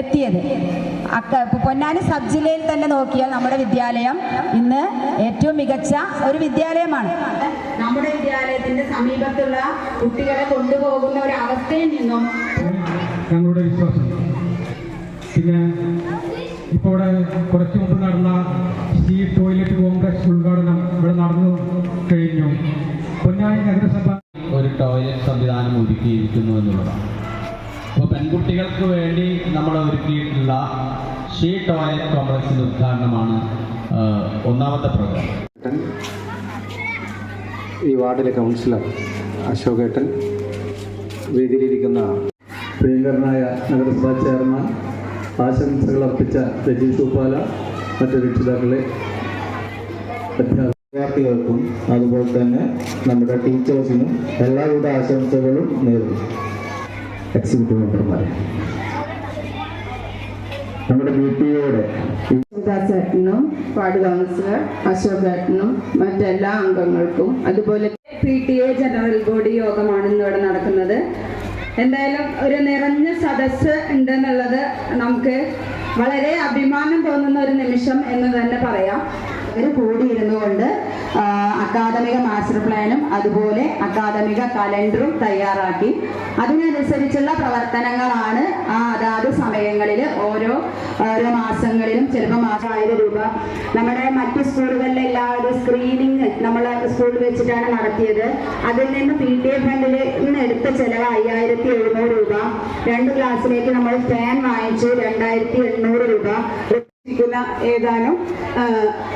എത്തിയത്. അക്ക പൊന്നാനി സബ് ജില്ലയിൽ തന്നെ നോക്കിയാൽ നമ്മുടെ വിദ്യാലയം ഇന്ന് ഏറ്റവും മികച്ച ഒരു വിദ്യാലയമാണ്. നമ്മുടെ വിദ്യാലയത്തിന്റെ സമീപത്തുള്ള കുട്ടികളെ കൊണ്ടുപോകുന്ന ഒരു അവസ്ഥയിൽ നിന്നും ഞങ്ങളുടെ വിശ്വാസം. പിന്നെ ഇപ്പോൾ ഇവിടെ കുറച്ച് മുമ്പ് നടന്ന സി ടോയ്ലറ്റ് കോംപ്ലക്സ് ഉദ്ഘാടനം ഇവിടെ നടന്നു കഴിഞ്ഞു. പൊന്നാനി നഗരസഭ ഒരു ടോയ്ലറ്റ് സംവിധാനം ഒരുക്കിയിരിക്കുന്നു എന്നുള്ളതാണ്. അപ്പോൾ പെൺകുട്ടികൾക്ക് വേണ്ടി നമ്മൾ ഒരുക്കിയിട്ടുള്ള ഷീ ടോയ്ലറ്റ് കോംപ്ലക്സിന്റെ ഉദ്ഘാടനമാണ് ഒന്നാമത്തെ പ്രോഗ്രാം. ഈ വാർഡിലെ കൗൺസിലർ അശോകേട്ടൻ വേദിയിലിരിക്കുന്ന പ്രിയങ്കരനായ നഗരസഭാ ചെയർമാൻ ആശംസകൾ അർപ്പിച്ച രജീഷ് ഉപ്പാല മറ്റു രക്ഷിതാക്കളെ വിദ്യാർത്ഥികൾക്കും അതുപോലെ തന്നെ നമ്മുടെ ടീച്ചേഴ്സിനും എല്ലാവിധ ആശംസകളും നേരുന്നു. എക്സിക്യൂട്ടീവ് മെമ്പർമാർ നമ്മുടെ ബി ദാസേട്ടനും വാർഡ് കൗൺസിലർ അശോകേട്ടനും മറ്റെല്ലാ അംഗങ്ങൾക്കും അതുപോലെ P T A general body യോഗമാണ് ഇന്നിവിടെ നടക്കുന്നത്. എന്തായാലും ഒരു നിറഞ്ഞ സദസ്സ് ഉണ്ടെന്നുള്ളത് നമുക്ക് വളരെ അഭിമാനം തോന്നുന്ന ഒരു നിമിഷം എന്ന് തന്നെ പറയാം. അവർ കൂടിയിരുന്നു കൊണ്ട് അക്കാദമിക മാസ്റ്റർ പ്ലാനും അതുപോലെ അക്കാദമിക കലണ്ടറും തയ്യാറാക്കി. അതിനനുസരിച്ചുള്ള പ്രവർത്തനങ്ങളാണ് ആ അതാത് സമയങ്ങളിൽ ഓരോ ഓരോ മാസങ്ങളിലും ചിലപ്പോൾ മാസം രൂപ. നമ്മുടെ മറ്റു സ്കൂളുകളിലെ ഒരു സ്ക്രീനിങ് നമ്മൾ സ്കൂളിൽ വെച്ചിട്ടാണ് നടത്തിയത്. അതിൽ നിന്ന് പി ടി എ ഫണ്ടിൽ നിന്ന് എടുത്ത ചിലവ് അയ്യായിരത്തി എഴുന്നൂറ് രൂപ. രണ്ട് ക്ലാസ്സിലേക്ക് നമ്മൾ ഫാൻ വാങ്ങിച്ചു രണ്ടായിരത്തി എണ്ണൂറ് രൂപ. ഇരിക്കുന്ന ഏതാനും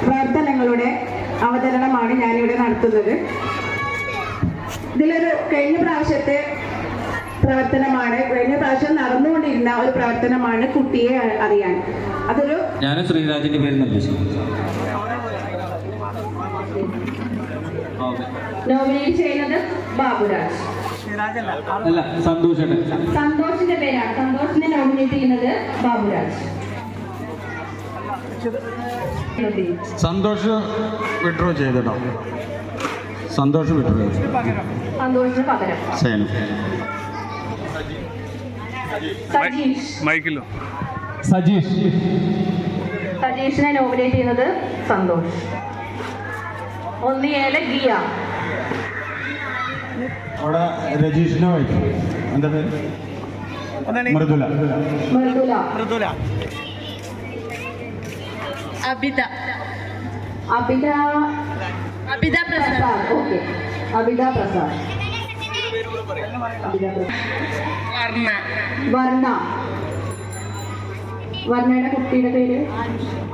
പ്രവർത്തനങ്ങളുടെ അവതരണമാണ് ഞാനിവിടെ നടത്തുന്നത്. ഇതിലൊരു കഴിഞ്ഞ പ്രാവശ്യത്തെ പ്രവർത്തനമാണ് കഴിഞ്ഞ പ്രാവശ്യം നടന്നുകൊണ്ടിരുന്ന ഒരു പ്രവർത്തനമാണ് കുട്ടിയെ അറിയാൻ. അതൊരു ഞാൻ ശ്രീരാജിന്റെ പേര് നോമിനേറ്റ് ചെയ്യുന്നത് ബാബുരാജ്. അല്ല സന്തോഷിന്റെ പേരാണ്. സന്തോഷിനെ നോമിനേറ്റ് ചെയ്യുന്നത് ബാബുരാജ്. സന്തോഷ് വിഡ്രോ ചെയ്തിട്ടോ? സന്തോഷ് വിഡ്രോ സേനു. സജീഷ്. മൈക്കിലോ. സജീഷ്. സജീഷിനെ നോമിനേറ്റ് ചെയ്യുന്നത് സന്തോഷ്. ഒന്നിയേൽ ഗിയ. അവിടെ രജീഷിനെ വായിക്കും എന്താ പേര്? മൃദുല. മൃദുല. അബിത. അബിത അബിത പ്രസാദ്. ഓക്കെ. അബിത പ്രസാദ്. വർണ. വർണ. വർണയുടെ കുട്ടിയുടെ പേര്?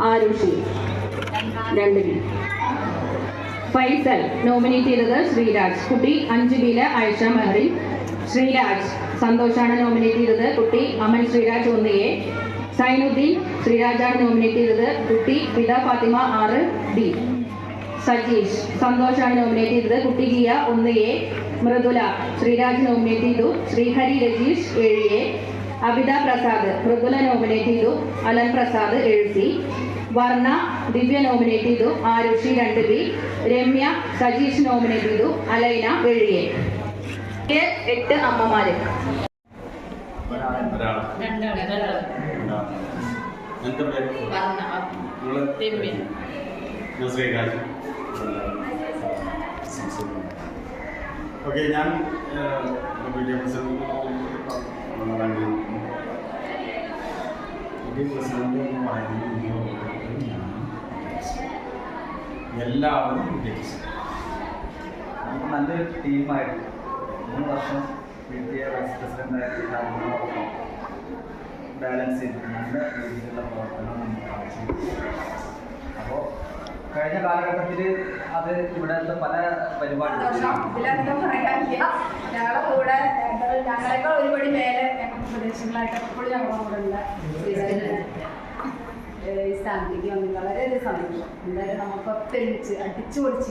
ആരുഷി. രണ്ട് ബി ഫൈസൽ നോമിനേറ്റ് ചെയ്തത് ശ്രീരാജ്. കുട്ടി അഞ്ച് ബിയിൽ ആയിഷ മെഹറി ശ്രീരാജ് സന്തോഷാണ് നോമിനേറ്റ് ചെയ്തത്. കുട്ടി അമൻ ശ്രീരാജ് ഒന്നിയെ. സൈനുദ്ദീൻ ശ്രീരാജാണ് നോമിനേറ്റ് ചെയ്തത് കുട്ടി പിത ഫാത്തിമ ആറ് ഡി. സജീഷ് സന്തോഷാണ് നോമിനേറ്റ് ചെയ്തത് കുട്ടി ഗിയ ഒന്ന് എ. മൃദുല ശ്രീരാജ് നോമിനേറ്റ് ചെയ്തു. ശ്രീഹരി രജീഷ് ഏഴ് എ. അബിത പ്രസാദ് മൃദുല നോമിനേറ്റ് ചെയ്തു. അലൻ പ്രസാദ് ഏഴ് സി. വർണ ദിവ്യ നോമിനേറ്റ് ചെയ്തു. ആരുഷി രണ്ട് ബി. രമ്യ സജീഷ് നോമിനേറ്റ് ചെയ്തു. അലൈന ഏഴ് എ. എട്ട് അമ്മമാര്. എന്താ പേര്? ഓക്കെ ഞാൻ എല്ലാവരും വിജയിച്ചു നമുക്ക് നല്ലൊരു ടീമായിട്ട് മൂന്ന് വർഷം പി ടി എ വൈസ് പ്രസിഡന്റായിട്ട് ബാലൻസ് ചെയ്ത് നല്ല രീതിയിലുള്ള പ്രവർത്തനം നമുക്ക് ആവശ്യമുണ്ട്. അപ്പോൾ കഴിഞ്ഞ കാലഘട്ടത്തിൽ അത് ഇവിടുത്തെ പല പരിപാടികളും ഈ സ്ഥാനത്തേക്ക് വളരെയധികം സന്തോഷം. എന്തായാലും നമുക്കൊക്കെ ഒരുമിച്ച് അടിച്ചു പൊളിച്ച്